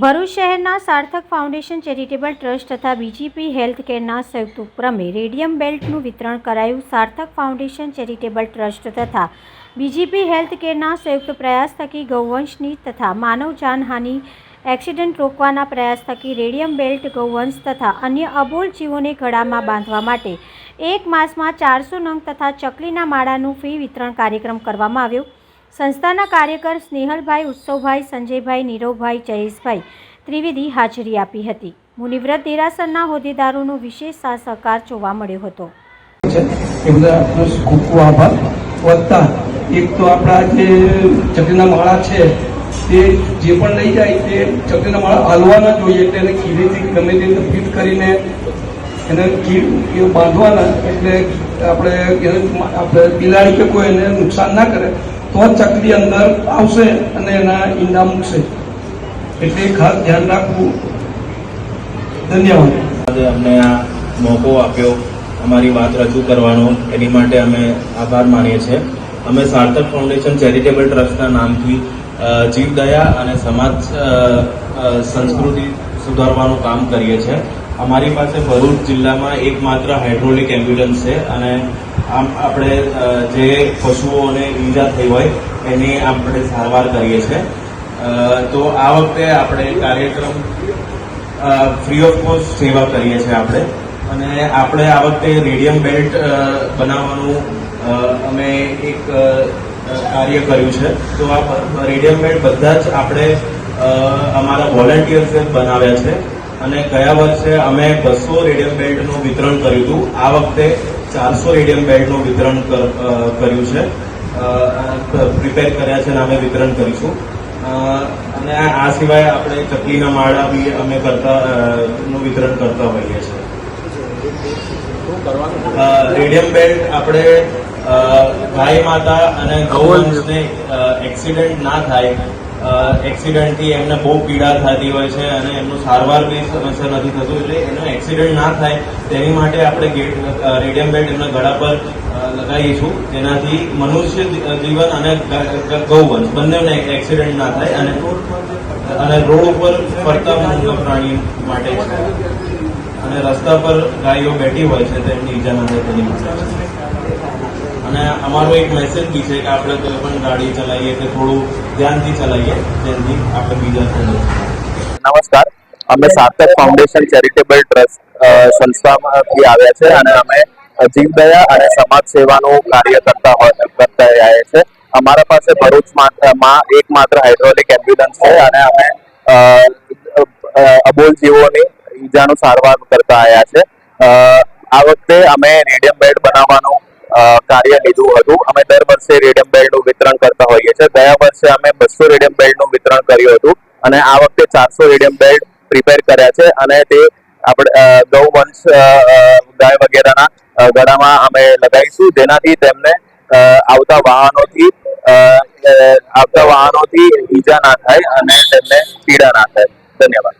ભરૂચ શહેરના Sarthak foundation charitable trust તથા BJP health કેરના સંયુક્ત ઉપક્રમે રેડિયમ બેલ્ટનું વિતરણ કરાયું. સાર્થક ફાઉન્ડેશન ચેરિટેબલ ટ્રસ્ટ તથા બીજીપી હેલ્થ કેરના સંયુક્ત પ્રયાસ થકી ગૌવંશની તથા માનવ જાનહાનિ એક્સિડન્ટ રોકવાના પ્રયાસ થકી રેડિયમ બેલ્ટ, ગૌવંશ તથા અન્ય અબોલ જીવોને ગળામાં બાંધવા માટે એક માસમાં ચારસો નંગ તથા ચકલીના માળાનું ફી વિતરણ કાર્યક્રમ કરવામાં આવ્યો. સંસ્થાના કાર્યકર સ્નેહલભાઈ, ઉત્સવભાઈ, સંજયભાઈ, નીરવભાઈ, જયેશભાઈ ત્રિવેદી હાજરી આપી હતી. મુનિવ્રત દેરાસરના હોદ્દેદારોનો વિશેષ સહકાર જોવા મળ્યો હતો. એક તો આપણા જે ચકલીના માળા છે, તે જે પણ લઈ જાય તે ચકલીના માળા હાલવાના જોઈએ એટલે એને ખીરીથી ગમે તે ફિટ કરીને એને ખીર બાંધવાના, એટલે આપણે આપણે બિલાડી કે કોઈ એને નુકસાન ના કરે તો અંદર આવશે અને એના ઈંડા મૂકશે. એટલે ખાસ ધ્યાન રાખવું. ધન્યવાદ. અમને આ મોકો આપ્યો, અમારી વાત રજૂ કરવાનો. એની માટે અમે આભાર માનીએ છીએ. અમે સાર્થક ફાઉન્ડેશન ચેરિટેબલ ટ્રસ્ટના નામથી જીવદયા અને સમાજ સંસ્કૃતિ સુધારવાનું કામ કરીએ છીએ. અમારી પાસે ભરૂચ જિલ્લામાં એકમાત્ર હાઇડ્રોલિક એમ્બ્યુલન્સ છે અને આમ આપણે જે પશુઓને ઈજા થઈ હોય, એની આપણે સારવાર કરીએ છીએ. તો આ વખતે આપણે કાર્યક્રમ ફ્રી ઓફ કોસ્ટ સેવા કરીએ છીએ આપણે. અને આપણે આ વખતે રેડિયમ બેલ્ટ બનાવવાનું અમે એક કાર્ય કર્યું છે. તો આ રેડિયમ બેલ્ટ બધા જ આપણે અમારા વોલેન્ટિયર્સે બનાવ્યા છે. અને ગયા વર્ષે અમે બસો રેડિયમ બેલ્ટનું વિતરણ કર્યું હતું. આ વખતે ચારસો રેડિયમ બેડનું વિતરણ કર- કર્યું છે. પ્રિપેર કર્યા છે અને અમે વિતરણ કરીશું. અને આ સિવાય આપણે ચકલીના માળા બી અમે કરતા નું વિતરણ કરતા હોઈએ છીએ. રેડિયમ બેલ્ટ આપણે ગાય માતા અને ગૌવંશને એક્સિડન્ટ ના થાય. એક્સિડન્ટથી એમને બહુ પીડા થતી હોય છે અને એમનું સારવાર બી સમસ્યા નથી થતું એટલે એનો એક્સિડન્ટ ના થાય, તેની માટે આપણે ગેટ રેડિયમ બેલ્ટ એમના ગળા પર લગાવીશું. તેનાથી મનુષ્ય જીવન અને ગૌવંશ બંનેને એક્સિડન્ટ ના થાય અને અને રોડ ઉપર ફરતા પ્રાણી માટે અને રસ્તા પર ગાયો બેઠી હોય છે તેમની ઈજા ન થાય તેની અને અમારો એક મેસેજ બી છે કે આપણે કોઈ પણ ગાડી ચલાવીએ કે થોડું ધ્યાનથી ચલાવીએ જેથી આપણે બીજા નમસ્કાર. અમે સાર્થક ફાઉન્ડેશન ચેરિટેબલ ટ્રસ્ટ સંસ્થામાંથી આવ્યા છે અને અમે જીવદયા અને સમાજ સેવાનું કાર્ય કરતા હોય, કરતા આવ્યા છે અમારા પાસે ભરૂચમાં એકમાત્ર હાઇડ્રોલિક એમ્બ્યુલન્સ છે અને અમે અબોલ જીવોની ઈજાનું સારવાર કરતા આવ્યા છે. આ વખતે અમે રેડિયમ બેડ બનાવવાનું કાર્ય લીધું હતું. અમે દર વર્ષે રેડિયમ બેલ્ટનું વિતરણ કરતા હોઈએ છીએ. ગયા વર્ષે અમે બસો રેડિયમ બેલ્ટનું વિતરણ કર્યું હતું અને આ વખતે ચારસો રેડિયમ બેડ પ્રિપેર કર્યા છે અને તે આપણે ગૌવંશ ગાય વગેરેના ગળામાં અમે લગાવીશું. જેનાથી તેમને આવતા વાહનોથી આવતા વાહનોથી ઈજા ના થાય અને તેમને પીડા ના થાય. ધન્યવાદ.